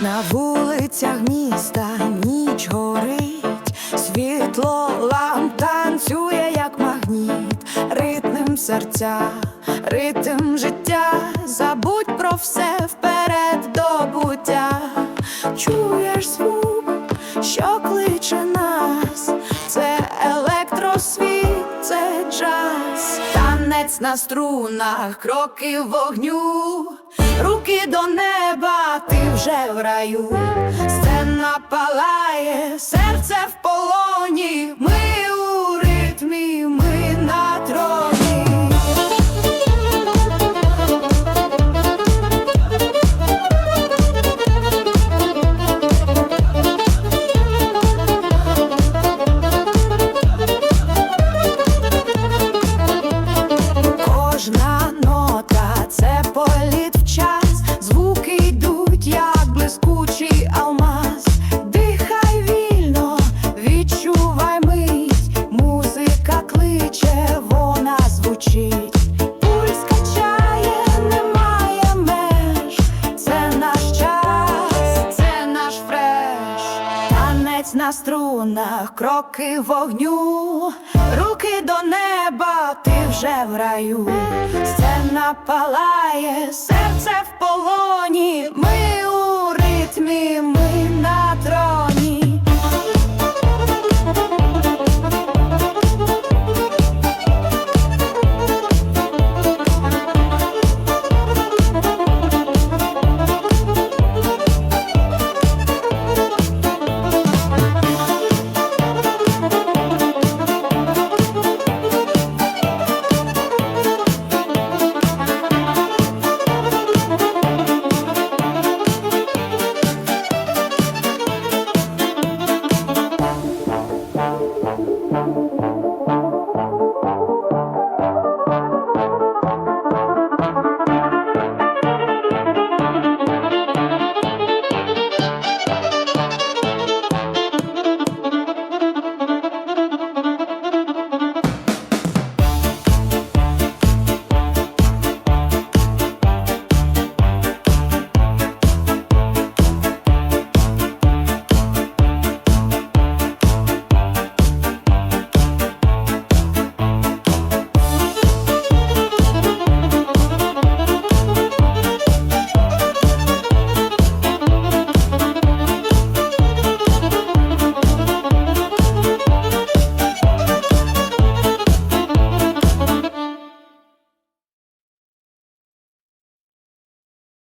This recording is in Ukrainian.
На вулицях міста ніч горить, світло ламп танцює, як магніт, ритм серця, ритм життя, забудь про все вперед до буття. Чуєш звук, що кличе нас, це електросвіт, це джаз, танець на струнах, кроки вогню, руки до неба, вже в раю, сцена палає, серце в полоні, ми блискучий алмаз. Дихай вільно, відчувай мить, музика кличе, вона звучить. Пульс немає меж. Це наш час, це наш фреш. Танець на струнах, кроки вогню, руки до неба, ти вже в раю. Сцена палає, серце в полоні.